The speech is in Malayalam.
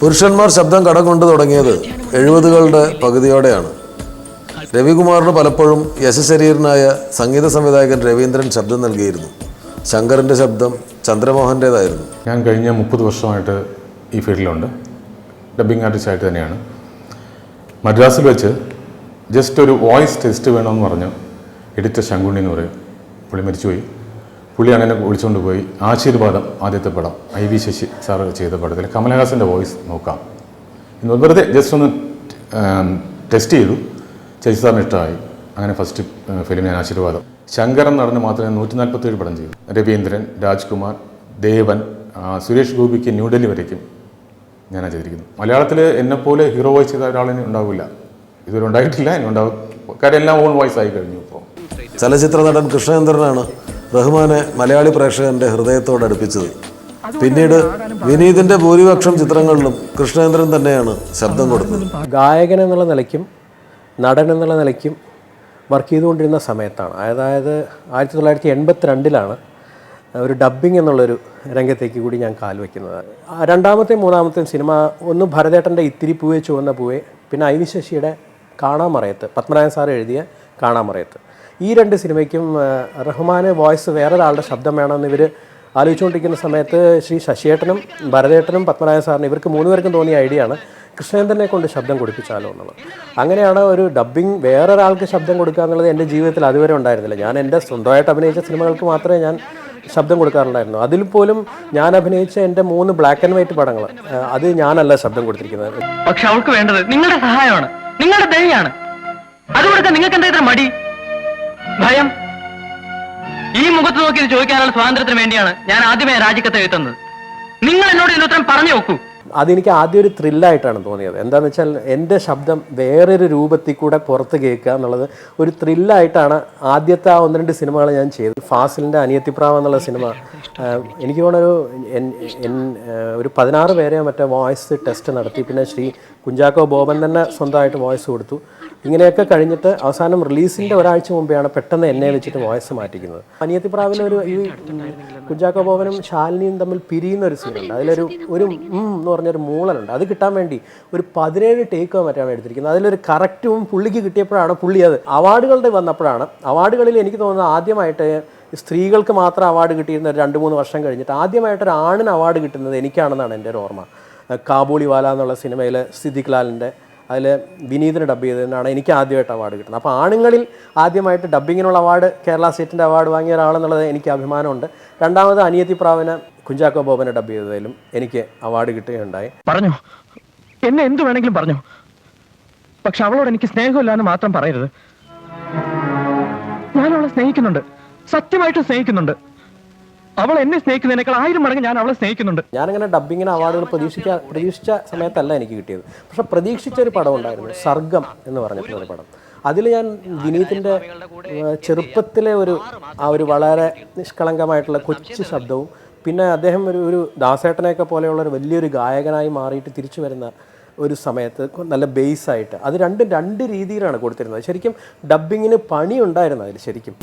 പുരുഷന്മാർ ശബ്ദം കടം കൊണ്ടു തുടങ്ങിയത് എഴുപതുകളുടെ പകുതിയോടെയാണ്. രവികുമാറിന് പലപ്പോഴും യശശരീരനായ സംഗീത സംവിധായകൻ രവീന്ദ്രൻ ശബ്ദം നൽകിയിരുന്നു. ശങ്കറിന്റെ ശബ്ദം ചന്ദ്രമോഹന്റേതായിരുന്നു ഞാൻ കഴിഞ്ഞ മുപ്പത് വർഷമായിട്ട് ഈ ഫീൽഡിലുണ്ട്. ഡബ്ബിംഗ് ആർട്ടിസ്റ്റായിട്ട് തന്നെയാണ്. മദ്രാസിൽ വെച്ച് ജസ്റ്റ് ഒരു വോയിസ് ടെസ്റ്റ് വേണമെന്ന് പറഞ്ഞ് എഡിറ്റർ ശങ്കുണ്ണി എന്ന് പറയും. പുള്ളി മരിച്ചുപോയി. പുള്ളി അങ്ങനെ വിളിച്ചുകൊണ്ട് പോയി. ആശീർവാദം ആദ്യത്തെ പടം ഐ വി ശശി സാറ് ചെയ്ത പടത്തിൽ കമലഹാസന്റെ വോയിസ് നോക്കാം. എന്ന് വെറുതെ ജസ്റ്റ് ഒന്ന് ടെസ്റ്റ് ചെയ്തു. ശശി സാറിന് ഇഷ്ടമായി. അങ്ങനെ ഫസ്റ്റ് ഫിലിം ഞാൻ ആശീർവാദം. ശങ്കരൻ നടന്ന് മാത്രമേ നൂറ്റി നാൽപ്പത്തേഴ് പടം ചെയ്തു രവീന്ദ്രൻ രാജ്കുമാർ ദേവൻ സുരേഷ് ഗോപിക്ക് ന്യൂഡൽഹി വരയ്ക്കും. ഞാനാ ചെയ്തിരിക്കുന്നത് മലയാളത്തിൽ എന്നെപ്പോലെ ഹീറോ വോയിസ് ചെയ്ത ഒരാളിന് ഉണ്ടാവില്ല. ഇതുവരെ ഉണ്ടായിട്ടില്ല. ഇനി ഉണ്ടാവും. കാര്യം എല്ലാം ഓൺ വോയിസ് ആയി കഴിഞ്ഞു ഇപ്പോൾ ചലച്ചിത്ര നടൻ കൃഷ്ണചന്ദ്രനാണ്. റഹ്മാനെ മലയാളി പ്രേക്ഷകന്റെ ഹൃദയത്തോട് അടുപ്പിച്ചത്. പിന്നീട് വിനീതിന്റെ ഭൂരിപക്ഷം ചിത്രങ്ങളിലും കൃഷ്ണേന്ദ്രൻ തന്നെയാണ് ശബ്ദം കൊടുത്തത്. ഗായകൻ എന്നുള്ള നിലയ്ക്കും നടൻ എന്നുള്ള നിലയ്ക്കും വർക്ക് ചെയ്തുകൊണ്ടിരുന്ന സമയത്താണ്. അതായത് ആയിരത്തി തൊള്ളായിരത്തി എൺപത്തി രണ്ടിലാണ് ഒരു ഡബ്ബിംഗ് എന്നുള്ളൊരു രംഗത്തേക്ക് കൂടി ഞാൻ കാൽവെക്കുന്നത് രണ്ടാമത്തെയും മൂന്നാമത്തെയും സിനിമ ഒന്ന് ഭരതേട്ടന്റെ ഇത്തിരി പൂവേ ചുവന്ന പൂവേ പിന്നെ ഐ വി ശശിയുടെ കാണാമറയത്ത് പത്മനാഭൻ സാർ എഴുതിയ കാണാമറയത്ത്. ഈ രണ്ട് സിനിമയ്ക്കും റഹ്മാന് വോയിസ് വേറൊരാളുടെ ശബ്ദം വേണമെന്ന് ഇവർ ആലോചിച്ചുകൊണ്ടിരിക്കുന്ന സമയത്ത് ശ്രീ ശശിയേട്ടനും ഭരതേട്ടനും പത്മനായ സാറിന് ഇവർക്ക് മൂന്നുപേർക്കും തോന്നിയ ഐഡിയ ആണ് കൃഷ്ണേന്ദ്രനെ കൊണ്ട് ശബ്ദം കൊടുപ്പിച്ചാലോ എന്നുള്ളത്. അങ്ങനെയാണ് ഒരു ഡബ്ബിംഗ് വേറൊരാൾക്ക് ശബ്ദം കൊടുക്കുക എന്നുള്ളത് എന്റെ ജീവിതത്തിൽ അതുവരെ ഉണ്ടായിരുന്നില്ല. ഞാൻ എന്റെ സ്വന്തമായിട്ട് അഭിനയിച്ച സിനിമകൾക്ക് മാത്രമേ ഞാൻ ശബ്ദം കൊടുക്കാറുണ്ടായിരുന്നു. അതിൽ പോലും ഞാൻ അഭിനയിച്ച എന്റെ മൂന്ന് ബ്ലാക്ക് ആൻഡ് വൈറ്റ് പടങ്ങൾ അത് ഞാനല്ല ശബ്ദം കൊടുത്തിരിക്കുന്നത്. പക്ഷെ അവൾക്ക് വേണ്ടത് നിങ്ങളുടെ സഹായമാണ് നിങ്ങളുടെ ദയാണ് അതുകൊണ്ട് നിങ്ങൾക്ക് എന്താ മടി? ഭയം? ഈ മുഖത്ത് നോക്കി ചോദിക്കാനുള്ള സ്വാതന്ത്ര്യത്തിന് വേണ്ടിയാണ് ഞാൻ ആദ്യമേ രാജിക്കത്ത് എഴുത്തുന്നത് നിങ്ങൾ എന്നോട് ഇതിന് ഉത്തരം പറഞ്ഞു നോക്കൂ. അതെനിക്ക് ആദ്യം ഒരു ത്രില്ലായിട്ടാണ് തോന്നിയത്. എന്താണെന്ന് വെച്ചാൽ എന്റെ ശബ്ദം വേറൊരു രൂപത്തിൽ കൂടെ പുറത്ത് കേൾക്കുക എന്നുള്ളത് ഒരു ത്രില്ലായിട്ടാണ് ആദ്യത്തെ ആ ഒന്ന് രണ്ട് സിനിമകൾ ഞാൻ ചെയ്തത്. ഫാസിലിന്റെ അനിയത്തിപ്രാവ് എന്നുള്ള സിനിമ എനിക്ക് തോന്നുന്നൊരു ഒരു പതിനാറ് പേരെ മറ്റേ വോയിസ് ടെസ്റ്റ് നടത്തി. പിന്നെ ശ്രീ കുഞ്ചാക്കോ ബോബൻ തന്നെ സ്വന്തമായിട്ട് വോയിസ് കൊടുത്തു. ഇങ്ങനെയൊക്കെ കഴിഞ്ഞിട്ട് അവസാനം റിലീസിന്റെ ഒരാഴ്ച മുമ്പെയാണ് പെട്ടെന്ന് എന്നെ വെച്ചിട്ട് വോയിസ് മാറ്റിക്കുന്നത്. അനിയത്തിപ്രാവിനൊരു ഈ കുഞ്ചാക്കോ ബോബനും ശാലിനിയും തമ്മിൽ പിരിയുന്ന ഒരു സീനുണ്ട് അതിലൊരു ഒരു എന്ന് പറഞ്ഞൊരു മൂളലുണ്ട്. അത് കിട്ടാൻ വേണ്ടി ഒരു പതിനേഴ് ടേക്കോ മറ്റാണ് എടുത്തിരിക്കുന്നത്. അതിലൊരു കറക്റ്റും പുള്ളിക്ക് കിട്ടിയപ്പോഴാണ് പുള്ളി അത്. അവാർഡുകളുടെ വന്നപ്പോഴാണ്. അവാർഡുകളിൽ എനിക്ക് തോന്നുന്നത് ആദ്യമായിട്ട് സ്ത്രീകൾക്ക് മാത്രം അവാർഡ് കിട്ടിയിരുന്ന രണ്ട് മൂന്ന് വർഷം കഴിഞ്ഞിട്ട് ആദ്യമായിട്ട് ഒരു ആണിന് അവാർഡ് കിട്ടുന്നത് എനിക്കാണെന്നാണ് എന്റെ ഒരു ഓർമ്മ. കാബൂളിവാല എന്നുള്ള സിനിമയിൽ സിദ്ദിഖ് ലാലിന്റെ അതിൽ വിനീതിന് ഡബ് ചെയ്തതിനാണ് എനിക്ക് ആദ്യമായിട്ട് അവാർഡ് കിട്ടുന്നത്. അപ്പോൾ ആണുങ്ങളിൽ ആദ്യമായിട്ട് ഡബ്ബിങ്ങിനുള്ള അവാർഡ് കേരള സ്റ്റേറ്റിന്റെ അവാർഡ് വാങ്ങിയ ഒരാളെന്നുള്ളത് എനിക്ക് അഭിമാനമുണ്ട്. രണ്ടാമത് അനിയത്തി പ്രാവന കുഞ്ചാക്കോ ബോബനെ ഡബ് ചെയ്തതിലും എനിക്ക് അവാർഡ് കിട്ടുകയുണ്ടായി. പറഞ്ഞു. എന്നെ എന്ത് വേണമെങ്കിലും പറഞ്ഞു. പക്ഷെ അവളോട് എനിക്ക് സ്നേഹമില്ല എന്ന് മാത്രം പറയരുത്. ഞാൻ അവളെ സ്നേഹിക്കുന്നുണ്ട്. സത്യമായിട്ട് സ്നേഹിക്കുന്നുണ്ട്. അവൾ എന്നെ സ്നേഹിക്കുന്നതിനേക്കാൾ ആയിരം മടങ്ങ് ഞാൻ അവളെ സ്നേഹിക്കുന്നുണ്ട്. ഞാനങ്ങനെ ഡബ്ബിങ്ങിന് അവാർഡുകൾ പ്രതീക്ഷിച്ച പ്രതീക്ഷിച്ച സമയത്തല്ല എനിക്ക് കിട്ടിയത്. പക്ഷെ പ്രതീക്ഷിച്ച ഒരു പടം ഉണ്ടായിരുന്നു സർഗം എന്ന് പറഞ്ഞിട്ടുള്ള ഒരു പടം. അതിൽ ഞാൻ വിനീതിന്റെ ചെറുപ്പത്തിലെ ഒരു ആ ഒരു വളരെ നിഷ്കളങ്കമായിട്ടുള്ള കൊച്ചു ശബ്ദവും പിന്നെ അദ്ദേഹം ഒരു ഒരു ദാസേട്ടനെയൊക്കെ പോലെയുള്ള ഒരു വലിയൊരു ഗായകനായി മാറിയിട്ട് തിരിച്ചു വരുന്ന ഒരു സമയത്ത് നല്ല ബേസ് ആയിട്ട്. അത് രണ്ടും രണ്ട് രീതിയിലാണ് കൊടുത്തിരുന്നത്. ശരിക്കും ഡബ്ബിങ്ങിന് പണി ഉണ്ടായിരുന്നു അതിൽ ശരിക്കും.